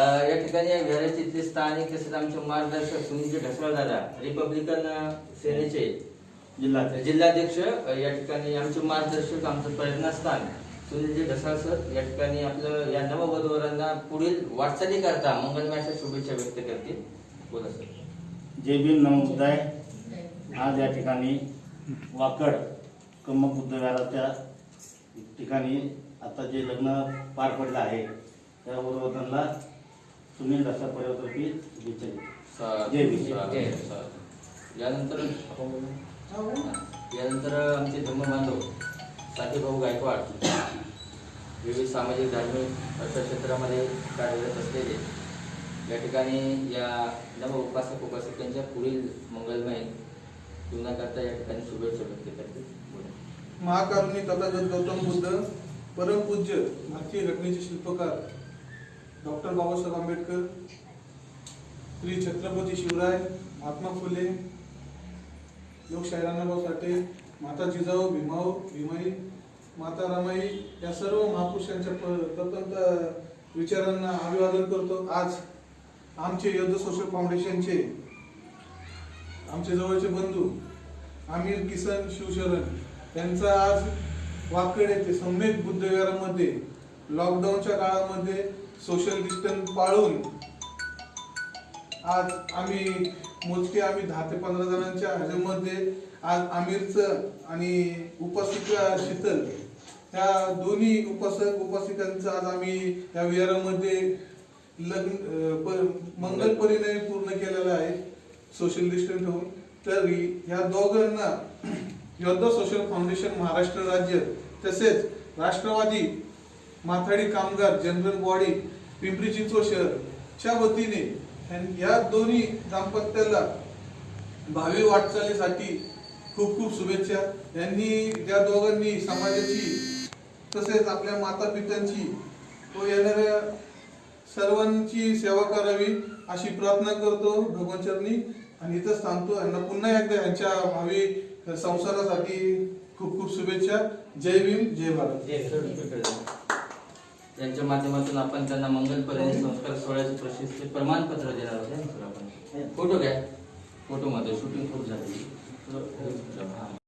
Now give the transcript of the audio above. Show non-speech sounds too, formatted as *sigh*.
या ठिकाणी विहाराचे इथले स्थानिक तसेच आमचे मार्गदर्शक सुनीलजी ढसाळ दादा रिपब्लिकन सेनेचे जिल्हा जिल्हाध्यक्ष या ठिकाणी आमचे मार्गदर्शक आमचं प्रेरणास्थान सुनीलजी ढसाळ सर या ठिकाणी आपलं या नववधूवरांना पुढील वाटचाली करता मंगलमयाच्या शुभेच्छा व्यक्त करतील. बोला सर. जय भीम नमोबुद्धाय आज या ठिकाणी वाकड कम्मक बुद्धविहाराच्या ठिकाणी आता जे लग्न पार पडलं आहे त्या उद्बोधनला सुनील दसा परिवर्तकी शुभेच्छा देतो. जय. यानंतर यानंतर आमचे धर्मबांधव साथीभाऊ गायकवाड विविध सामाजिक धार्मिक अशा क्षेत्रामध्ये कार्यरत असलेले या ठिकाणी या नव उपासक उपासकांच्या पुढील मंगलमय जीवनाकरता या ठिकाणी शुभेच्छा व्यक्त करते बोला. महाकारुणी तथागत गौतम बुद्ध परमपूज्य भारतीय घटनेचे शिल्पकार डॉक्टर बाबासाहेब आंबेडकर श्री छत्रपती शिवराय महात्मा फुले लोकशाही साठे माता जिजाऊ भीमाऊ भीमाई माता रमाई या सर्व महापुरुषांच्या प- विचारांना अभिवादन करतो. आज आमचे योद्ध सोशल फाउंडेशनचे आमचे जवळचे बंधू आमिर किसन शिवशरण यांचा आज वाकड येथे सम्यक बुद्धविहारामध्ये लॉकडाऊनच्या काळामध्ये सोशल डिस्टन्स पाळून आज आम्ही मोजके आम्ही दहा ते पंधरा जणांच्या हजेमध्ये आज आमिरचं आणि उपासिका शीतल ह्या दोन्ही उपासक उपासिकांचं आज आम्ही या विहारामध्ये लग्न मंगल परिणय पूर्ण केलेला आहे सोशल डिस्टन्स ठेवून. तर ह्या दोघांना *clears throat* योद्धा सोशल फाउंडेशन महाराष्ट्र राज्य तसेच राष्ट्रवादी माथाडी कामगार जनरल बॉडी पिंपरी चिंचवड शहर च्या वतीने या दोन्ही दाम्पत्याला भावी वाटचालीसाठी खूप खूप शुभेच्छा. यांनी त्या दोघांनी समाजाची तसेच आपल्या माता पित्यांची व येणाऱ्या सर्वांची सेवा करावी अशी प्रार्थना करतो भगवंतचरणी आणि इथंच थांबतो यांना पुन्हा एकदा यांच्या भावी संसारासाठी खूप खूप शुभेच्छा. जय भीम जय भारत. त्यांच्या माध्यमातून आपण त्यांना मंगलपर्यंत संस्कार सोहळ्याचे प्रशस्ती प्रमाणपत्र देणार होते ना फोटो घ्या. फोटो मध्ये शूटिंग खूप झाली